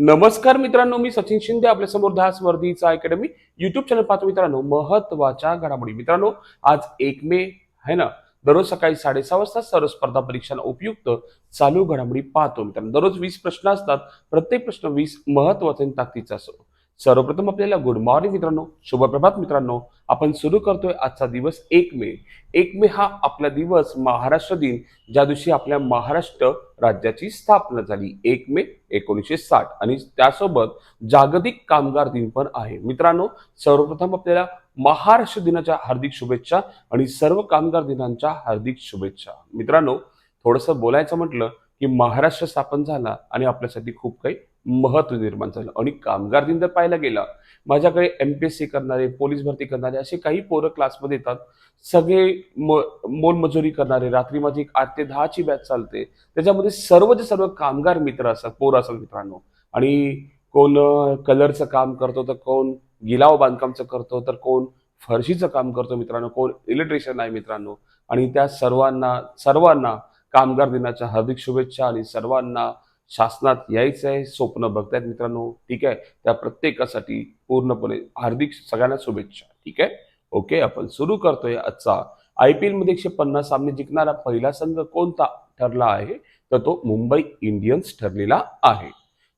नमस्कार मित्रांनो मी सचिन शिंदे आपल्यासमोर दहा स्पर्धीचा अकॅडमी युट्यूब चॅनल पाहतो मित्रांनो. महत्त्वाच्या घडामोडी. मित्रांनो आज एक मे है ना? दररोज सकाळी साडेसहा वाजता सर्व स्पर्धा परीक्षांना उपयुक्त चालू घडामोडी पाहतो मित्रांनो. दररोज वीस प्रश्न असतात. प्रत्येक प्रश्न वीस महत्त्वाचा आणि ताकदीचा असो. सर्वप्रथम आपल्याला गुड मॉर्निंग मित्रांनो शुभप्रभात मित्रांनो. आपण सुरू करतोय आजचा दिवस एक मे. एक मे हा आपला दिवस महाराष्ट्र दिन ज्या दिवशी आपल्या महाराष्ट्र राज्याची स्थापना झाली. एक मे एकोणीसशे साठ. आणि त्यासोबत जागतिक कामगार दिन पण आहे. मित्रांनो सर्वप्रथम आपल्याला महाराष्ट्र दिनाच्या हार्दिक शुभेच्छा आणि सर्व कामगार दिनांच्या हार्दिक शुभेच्छा. मित्रांनो थोडंसं बोलायचं म्हटलं की महाराष्ट्र स्थापन झाला आणि आपल्यासाठी खूप काही महत्त्व निर्माण झालं. आणि कामगार दिन जर पाहायला गेला माझ्याकडे एम पी एस सी करणारे पोलीस भरती करणारे असे काही पोरं क्लासमध्ये येतात. सगळे म मोलमजुरी करणारे रात्री माझी एक आठ ते दहाची बॅच चालते. त्याच्यामध्ये सर्वच सर्व कामगार मित्र असतात पोरं असतात मित्रांनो. आणि कोण कलरचं काम करतो तर कोण गिलाव बांधकामचं करतो तर कोण फरशीचं काम करतो मित्रांनो. कोण इलेक्ट्रिशियन आहे मित्रांनो. आणि त्या सर्वांना सर्वांना कामगार दिनाच्या हार्दिक शुभेच्छा आणि सर्वांना शासनात यायचं आहे स्वप्न बघतायत मित्रांनो. ठीक आहे? त्या प्रत्येकासाठी पूर्णपणे हार्दिक सगळ्यांना शुभेच्छा. ठीक आहे? ओके? आपण सुरू करतोय आजचा आय पी एलमध्ये एकशे पन्नास सामने जिंकणारा पहिला संघ कोणता ठरला आहे? तर तो मुंबई इंडियन्स ठरलेला आहे.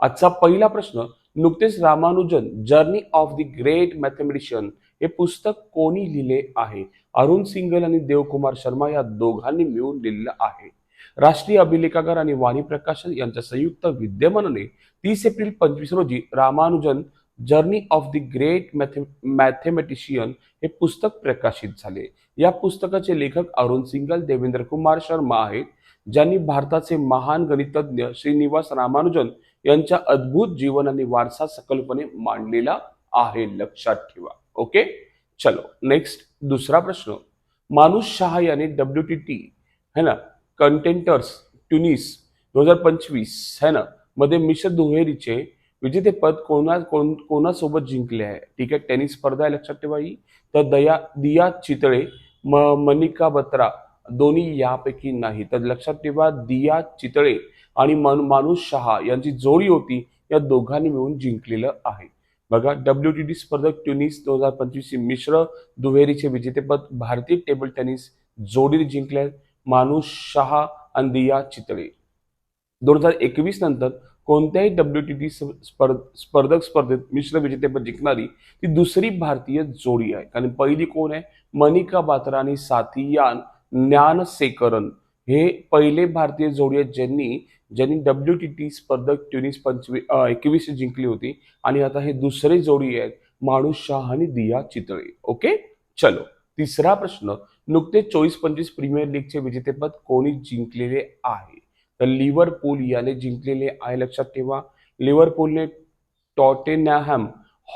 आजचा पहिला प्रश्न नुकतेच Ramanujan journey of the great mathematician हे पुस्तक कोणी लिहिले आहे? अरुण सिंगल आणि देवकुमार शर्मा या दोघांनी मिळून लिहिलं आहे. राष्ट्रीय अभिलेखागार आणि वाणी प्रकाशन यांच्या संयुक्त विद्यमानाने तीस एप्रिल पंचवीस रोजी Ramanujan journey of the great मॅथे mathematician हे पुस्तक प्रकाशित झाले. या पुस्तकाचे लेखक अरुण सिंगल देवेंद्र कुमार शर्मा आहेत ज्यांनी भारताचे महान गणितज्ञ श्रीनिवास रामानुजन यांच्या अद्भुत जीवन आणि वारसा सकलपणे मांडलेला आहे. लक्षात ठेवा. ओके? चलो नेक्स्ट दुसरा प्रश्न. मानुष शहा याने डब्ल्यू टी टी है ना? कंटेंटर्स ट्युनिस दोन हजार पंचवीस है ना मध्ये मिश्र दुहेरीचे विजेतेपद कोणा कोण कोणासोबत जिंकले आहे? ठीक आहे टेनिस स्पर्धा आहे लक्षात ठेवा ही. तर दया दिया चितळे म मनिका बत्रा दोन्ही यापैकी नाही. तर लक्षात ठेवा दिया चितळे आणि मन मानुष शहा यांची जोडी होती या दोघांनी मिळून जिंकलेलं आहे. बघा डब्ल्यू टी डी स्पर्धक ट्युनिस दोन हजार पंचवीस मिश्र दुहेरीचे विजेतेपद भारतीय टेबल टेनिस जोडीने जिंकले माणूस मानुष शहा आणि दिया चितळे. दोन हजार एकवीस नंतर कोणत्याही डब्ल्यू टी टी स्पर्धक स्पर्धेत मिश्र विजेतेपद जिंकणारी ती दुसरी भारतीय जोडी आहे. कारण पहिली कोण आहे? मनिका बात्रा आणि साथियान ज्ञानसेकरन हे पहिले भारतीय जोडी आहेत ज्यांनी ज्यांनी डब्ल्यू टी टी स्पर्धक ट्युनिस पंचवीस एकवीस जिंकली होती. आणि आता हे दुसरे जोडी आहेत माणूस शाह आणि दिया चितळे. ओके? चलो. तिसरा प्रश्न नुकतेच चोवीस पंचवीस प्रीमियर लीगचे विजेतेपद कोणी जिंकलेले आहे? तर लिव्हरपूल याने जिंकलेले आहे लक्षात ठेवा. लिव्हरपूलने टॉटेनहॅम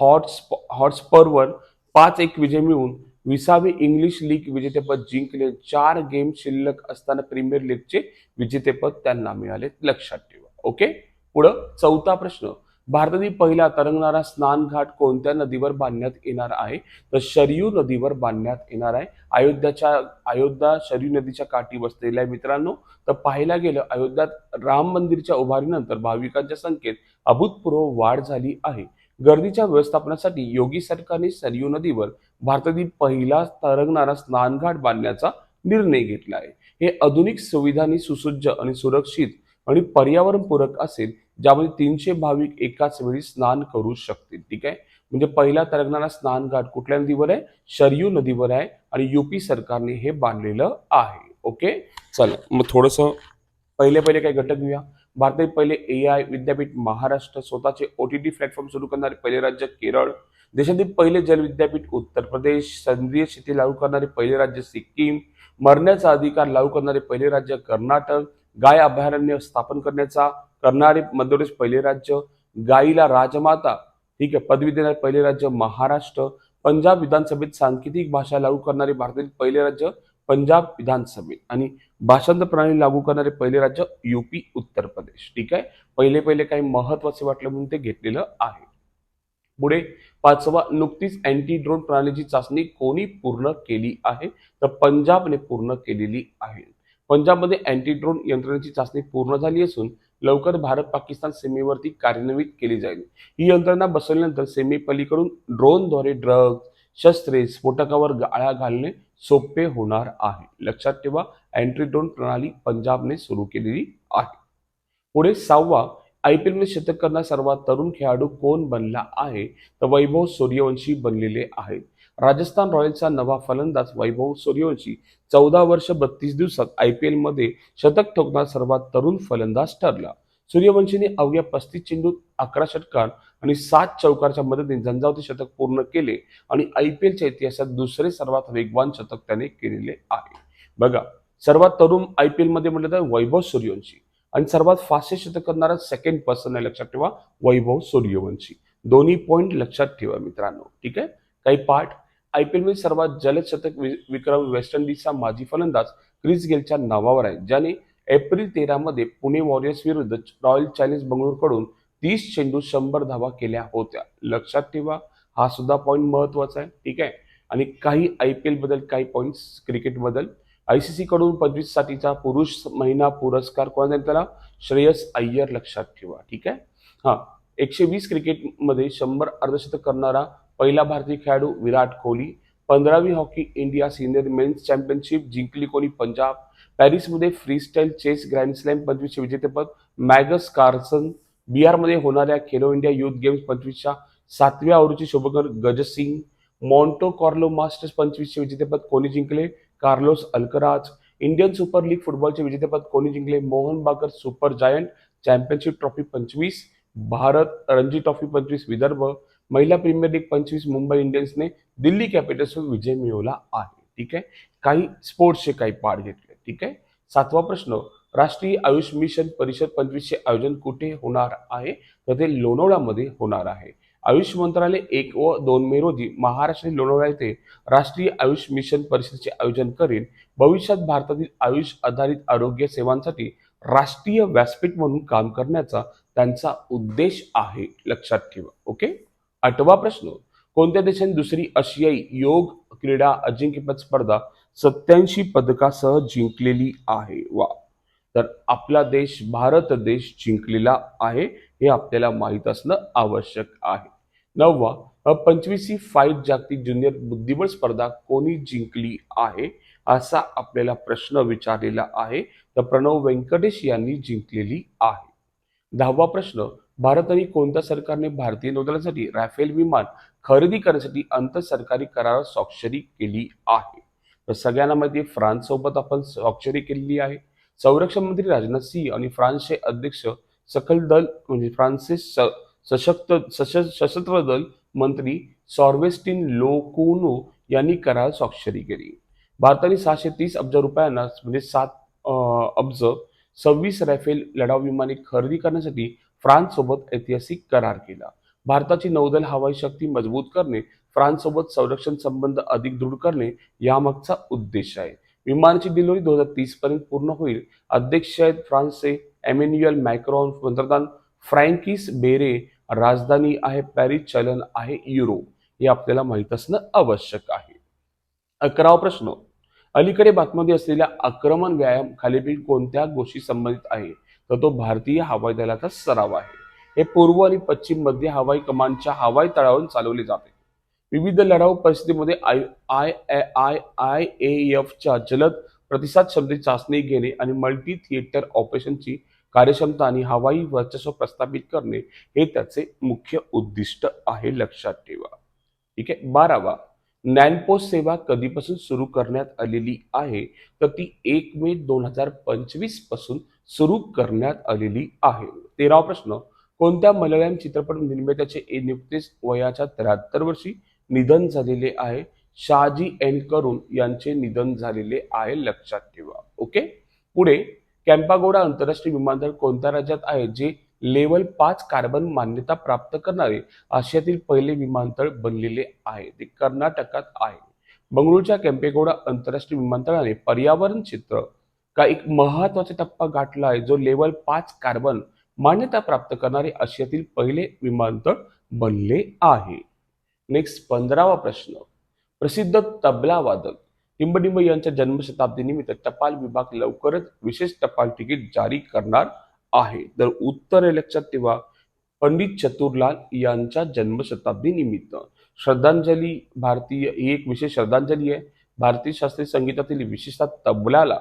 हॉटस्प हॉटस्परवर पाच एक विजय मिळवून विसावे इंग्लिश लीग विजेतेपद जिंकले. चार गेम शिल्लक असताना प्रीमियर लीगचे विजेतेपद त्यांना मिळाले लक्षात ठेवा. ओके? पुढं चौथा प्रश्न भारतातील पहिला तरंगणारा स्नानघाट कोणत्या नदीवर बांधण्यात येणार आहे? तर शरयू नदीवर बांधण्यात येणार आहे. अयोध्याच्या अयोध्या शरयू नदीच्या काठी बसलेल्या आहे मित्रांनो तर पाहायला गेलं अयोध्यात राम मंदिरच्या उभारीनंतर भाविकांच्या संख्येत अभूतपूर्व वाढ झाली आहे. गर्दीच्या व्यवस्थापनासाठी योगी सरकारने सरयू नदीवर भारतातील पहिला तरंगणारा स्नानघाट बांधण्याचा निर्णय घेतला आहे. हे आधुनिक सुविधांनी सुसज्ज आणि सुरक्षित आणि पर्यावरणपूरक असेल ज्यामध्ये तीनशे भाविक एकाच वेळी स्नान करू शकतील ठीक आहे? म्हणजे पहिला तरंगणारा स्नानघाट कुठल्या नदीवर आहे? शरयू नदीवर आहे आणि युपी सरकारने हे बांधलेलं आहे ओके? चला मग थोडस पहिले पहिले काही घटक घेऊया. भारतातील पहिले ए आय विद्यापीठ महाराष्ट्र स्वतःचे ओ टी टी प्लॅटफॉर्म सुरू करणारे पहिले राज्य केरळ. देशातील पहिले जल विद्यापीठ उत्तर प्रदेश सेंद्रिय शेती लागू करणारे पहिले राज्य सिक्कीम. मरण्याचा अधिकार लागू करणारे पहिले राज्य कर्नाटक. गाय अभयारण्य स्थापन करण्याचा करणारे मध्यप्रदेश पहिले राज्य गाईला राजमाता ठीक आहे पदवी देणारे पहिले राज्य महाराष्ट्र पंजाब विधानसभेत सांकेतिक भाषा लागू करणारे भारतातील पहिले राज्य पंजाब विधानसभेत आणि भाषांतर प्रणाली लागू करणारे पहिले राज्य युपी उत्तर प्रदेश ठीक आहे? पहिले पहिले काही महत्त्वाचे वाटले म्हणून ते घेतलेलं आहे. पुढे पाचवा नुकतीच अँटी ड्रोन प्रणालीची चाचणी कोणी पूर्ण केली आहे? तर पंजाबने पूर्ण केलेली आहे. पंजाबमध्ये अँटी ड्रोन यंत्रणेची चाचणी पूर्ण झाली असून लवकर भारत पाकिस्तान सीमेवरती कार्यान्वित केली जाईल. ही यंत्रणा बसवल्यानंतर सीमेपलीकडून ड्रोनद्वारे ड्रग शस्त्रे स्फोटकावर गाळा घालणे सोपे होणार आहे. लक्षात ठेवा अँट्री ड्रोन प्रणाली पंजाबने सुरू केलेली आहे. पुढे सहावा आय पी एलमध्ये शतक करणारा सर्वात तरुण खेळाडू कोण बनला आहे? तर वैभव सूर्यवंशी बनलेले आहेत. राजस्थान रॉयल्सचा नवा फलंदाज वैभव सूर्यवंशी चौदा वर्ष बत्तीस दिवसात आय पी एलमध्ये शतक ठोकणार सर्वात तरुण फलंदाज ठरला. सूर्यवंशीने अवघ्या पस्तीस चेंडूत अकरा षटकार आणि सात चौकारच्या मदतीने झंझावती शतक पूर्ण केले आणि आय पी एलच्या इतिहासात दुसरे सर्वात वेगवान शतक त्याने केलेले आहे. बघा सर्वात तरुण आय पी एलमध्ये म्हटलं तर वैभव सूर्यवंशी आणि सर्वात फास्टेस्ट शतक करणारा सेकंड पर्सन आहे लक्षात ठेवा वैभव सूर्यवंशी. दोन्ही पॉईंट लक्षात ठेवा मित्रांनो ठीक आहे? काही पाठ आय पी एलमध्ये सर्वात जलद शतक वि- विक्रम वेस्ट इंडिजचा माजी फलंदाज क्रिस गेलच्या नावावर आहे ज्याने एप्रिल तेरामध्ये पुणे वॉरियर्स विरुद्ध रॉयल चॅलेंज बंगळुरूकडून तीस चेंडू शंभर धावा केल्या होत्या. लक्षात ठेवा हा सुद्धा पॉईंट महत्त्वाचा आहे ठीक आहे? आणि काही आय पी एलबद्दल काही पॉईंट्स क्रिकेटबद्दल आय सी सी कडून पंचवीस साठीचा पुरुष महिना पुरस्कार कोणाला त्याला? श्रेयस अय्यर लक्षात ठेवा ठीक आहे? हां एकशे वीस क्रिकेटमध्ये शंभर अर्धशतक करणारा पहिला भारतीय खेळाडू Virat Kohli पंधरावी hockey India senior men's championship जिंकली कोणी पंजाब पॅरिसमध्ये फ्रीस्टाईल चेस ग्रँड स्लॅम पंचवीसचे विजेतेपद मॅगस कार्सन बिहारमध्ये होणाऱ्या खेलो इंडिया युथ गेम्स पंचवीसच्या सातव्या आवृत्तीचे शोभकर गजसिंग मॉन्टो कॉर्लो मास्टर्स पंचवीसचे विजेतेपद कोणी जिंकले? Carlos Alcaraz. Indian super league फुटबॉलचे विजेतेपद कोणी जिंकले? मोहन बागर सुपर जायंट चॅम्पियनशिप ट्रॉफी पंचवीस भारत रणजी ट्रॉफी पंचवीस विदर्भ महिला प्रीमियर लीग पंचवीस मुंबई इंडियन्सने दिल्ली कॅपिटल्सवर विजय मिळवला आहे. ठीक आहे? काही स्पोर्ट्सचे काही पाठ घेतले. ठीक आहे? सातवा प्रश्न राष्ट्रीय आयुष मिशन परिषद पंचवीसचे आयोजन कुठे होणार आहे? तर ते लोणावळामध्ये होणार आहे. आयुष मंत्रालय एक व दोन मे रोजी महाराष्ट्र लोणावळा येथे राष्ट्रीय आयुष मिशन परिषदेचे आयोजन करेल भविष्यात भारतातील आयुष आधारित आरोग्य सेवांसाठी राष्ट्रीय व्यासपीठ म्हणून काम करण्याचा त्यांचा उद्देश आहे. लक्षात ठेवा. ओके? आठवा प्रश्न. कोणत्या देशाने दुसरी आशियाई योग क्रीडा अजिंक्यपद स्पर्धा सत्याऐंशी पदकासह जिंकलेली आहे? वा. तर आपला देश भारत देश जिंकलेला आहे हे आपल्याला माहीत असणं आवश्यक आहे. नववा पंचवीसी फाईव्ह जागतिक ज्युनियर बुद्धिबळ स्पर्धा कोणी जिंकली आहे? असा आपल्याला प्रश्न विचारलेला आहे. तर प्रणव व्यंकटेश यांनी जिंकलेली आहे. दहावा प्रश्न भारत आणि कोणत्या सरकारने भारतीय नौदलासाठी राफेल विमान खरेदी करण्यासाठी आंतरसरकारी करारात स्वाक्षरी केली आहे? तर सगळ्यांना माहिती फ्रान्स सोबत आपण स्वाक्षरी केलेली आहे. संरक्षण मंत्री राजनाथ सिंह आणि फ्रान्सचे अध्यक्ष सकल दल म्हणजे फ्रान्सचे स- सशक्त सश- सशस्त्र दल मंत्री सॉर्वेस्टिन लोकुनो यांनी करार स्वाक्षरी केली. भारताने सहाशे तीस अब्ज रुपयांना म्हणजे सात अब्ज सव्वीस राफेल लढाऊ विमाने खरेदी करण्यासाठी फ्रान्ससोबत ऐतिहासिक करार केला. भारताची नौदल हवाई शक्ती मजबूत करणे फ्रान्ससोबत संरक्षण संबंध अधिक दृढ करणे यामागचा उद्देश आहे. विमानाची डिलिव्हरी दोन हजार तीस पर्यंत पूर्ण होईल. अध्यक्ष आहेत फ्रान्सचे एमॅन्युअल मॅक्रॉन पंतप्रधान फ्रँकिस बेरे राजधानी आहे पॅरिस चलन आहे युरो हे आपल्याला माहीत असणं आवश्यक आहे. अकरावा प्रश्न. अलीकडे बातमीमध्ये असलेल्या आक्रमण व्यायाम खालीपैकी कोणत्या गोष्टी संबंधित आहे तर तो भारतीय हवाई दलाचा सराव आहे. हे पूर्व आणि पश्चिम मध्य हवाई कमांडच्या हवाई तळावरून चालवले जाते. विविध लढाऊ परिस्थितीमध्ये I I I I A एफच्या जलद प्रतिसाद क्षमतेची चाचणी घेणे आणि मल्टी थिएटर ऑपरेशनची कार्यक्षमता आणि हवाई वर्चस्व प्रस्थापित करणे हे त्याचे मुख्य उद्दिष्ट आहे लक्षात ठेवा. ठीक आहे? बारावा ज्ञानपोस्ट सेवा कधीपासून सुरू करण्यात आलेली आहे? तर ती एक मे दोन हजार पंचवीसपासून सुरू करण्यात आलेली आहे. तेरावा प्रश्न कोणत्या मल्याळम चित्रपट निर्मात्याचे ए- नुकतेच वयाच्या त्र्याहत्तर वर्षी निधन झालेले आहे? शहाजी एन करून यांचे निधन झालेले आहे लक्षात ठेवा. ओके? पुढे कॅम्पागोडा आंतरराष्ट्रीय विमानतळ कोणत्या राज्यात आहे जे लेवल पाच कार्बन मान्यता प्राप्त करणारे आशियातील पहिले विमानतळ बनलेले आहे? ते कर्नाटकात आहे. बंगळुरूच्या कॅम्पेगोडा आंतरराष्ट्रीय विमानतळाने पर्यावरण क्षेत्र का एक महत्त्वाचा टप्पा गाठला आहे जो लेवल पाच कार्बन मान्यता प्राप्त करणारे आशियातील पहिले विमानतळ बनले आहे. नेक्स्ट पंधरावा प्रश्न. प्रसिद्ध तबला वादक टिंबडिंब यांच्या जन्मशताब्दीनिमित्त टपाल विभाग लवकरच विशेष टपाल तिकीट जारी करणार आहे. तर उत्तर लक्षात ठेवा पंडित चतुरलाल यांच्या जन्मशताब्दी निमित्त. श्रद्धांजली भारतीय ही एक विशेष श्रद्धांजली आहे. भारतीय शास्त्रीय संगीतातील विशेषतः तबलाला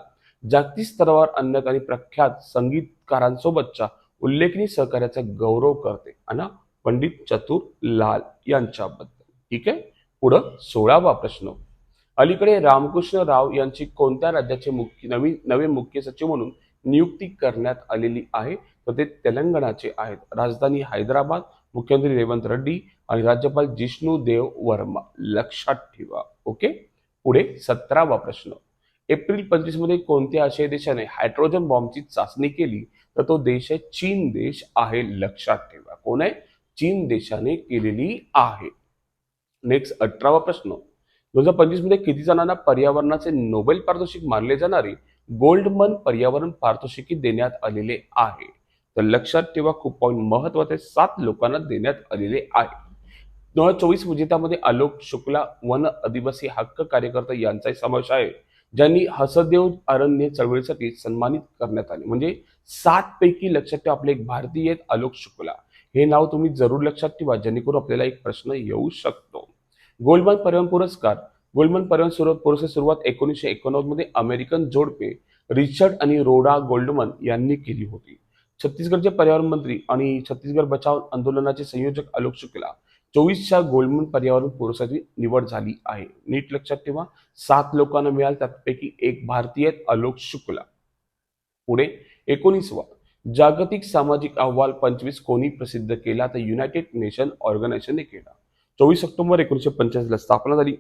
जागतिक स्तरावर आणण्यात आणि प्रख्यात संगीतकारांसोबतच्या उल्लेखनीय सहकार्याचा गौरव करते. आणि पंडित चतुर लाल यांच्याबद्दल. ठीक आहे? पुढं सोळावा प्रश्न. अलीकडे रामकृष्ण राव यांची कोणत्या राज्याचे मुख्य नवीन नवे मुख्य सचिव म्हणून नियुक्ती करण्यात आलेली आहे? तर ते तेलंगणाचे आहेत. राजधानी हैदराबाद मुख्यमंत्री रेवंत रेड्डी आणि राज्यपाल जिष्णू देव वर्मा. लक्षात ठेवा. ओके? पुढे सतरावा प्रश्न. एप्रिल पंचवीसमध्ये कोणत्या आशियाई देशाने हायड्रोजन बॉम्बची चाचणी केली? तर तो देश आहे चीन देश आहे लक्षात ठेवा. कोण आहे? चीन देशाने केलेली आहे. नेक्स्ट अठरावा प्रश्न. दोन हजार पंचवीसमध्ये किती जणांना पर्यावरणाचे नोबेल पारितोषिक मानले जाणारे? गोल्डमन पर्यावरण पारितोषिकी देण्यात आलेले आहे. तर लक्षात ठेवा खूप पॉईंट महत्त्वाचे सात लोकांना देण्यात आलेले आहे. दोन हजार चोवीस विजेत्यामध्ये आलोक शुक्ला वन आदिवासी हक्क कार्यकर्ता यांचाही समावेश आहे. ज्यांनी हसदेव अरण्य चळवळीसाठी सन्मानित करण्यात आले. म्हणजे सात पैकी लक्षात ठेवा आपले एक भारतीय आहेत आलोक शुक्ला. हे नाव तुम्ही जरूर लक्षात ठेवा जेणेकरून आपल्याला एक प्रश्न येऊ शकतो. गोल्डमन पर्यावरण पुरस्कार गोल्डमन पर्यावरण पुरस्कार सुरुवात एकोणीसशे एकोणनव्वदमध्ये अमेरिकन जोडपे रिचर्ड आणि रोडा गोल्डमन यांनी केली होती. छत्तीसगडचे पर्यावरण मंत्री आणि छत्तीसगड बचाव आंदोलनाचे संयोजक आलोक शुक्ला चोवीसच्या गोल्डमन पर्यावरण पुरस्काराची निवड झाली आहे. नीट लक्षात ठेवा सात लोकांना मिळाल त्यापैकी एक भारतीय आलोक शुक्ला. पुढे एकोणीसवा. जागतिक सामाजिक अहवाल पंचवीस कोणी प्रसिद्ध केला? तर युनायटेड नेशन ऑर्गनायझेशनने केला. चोवीस ऑक्टोबर एकोणीसशे पंच्याऐंशीला स्थापना झाली.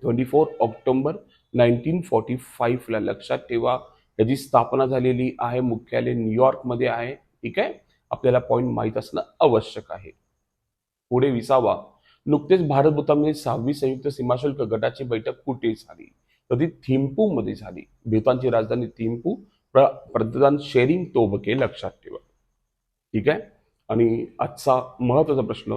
Twenty four October nineteen forty फाईव्हला लक्षात ठेवा याची स्थापना झालेली आहे मुख्यालय न्यूयॉर्कमध्ये आहे. ठीक आहे? आपल्याला पॉईंट माहीत असणं आवश्यक आहे. पुढे विसावा. नुकतेच भारत भूतानमध्ये सहावी संयुक्त सीमाशुल्क गटाची बैठक कुठे झाली? तर ती थिम्पूमध्ये झाली? भूतानची राजधानी थिम्पू पंतप्रधान शेरिंग तोबके लक्षात ठेवा. ठीक आहे? आणि आजचा महत्त्वाचा प्रश्न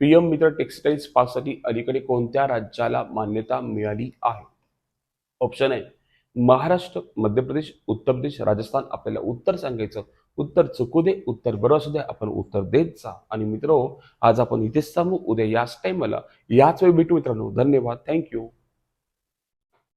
पीएम मित्र टेक्सटाईल्स पाससाठी अलीकडे कोणत्या राज्याला मान्यता मिळाली आहे? ऑप्शन आहे महाराष्ट्र मध्य प्रदेश उत्तर प्रदेश राजस्थान. आपल्याला उत्तर सांगायचं उत्तर चुकू दे उत्तर बरं असू द्या आपण उत्तर देत जा. आणि मित्र आज आपण इथेच थांबू. उद्या याच टाइमला याच वेळी भेटू मित्रांनो. धन्यवाद. थँक्यू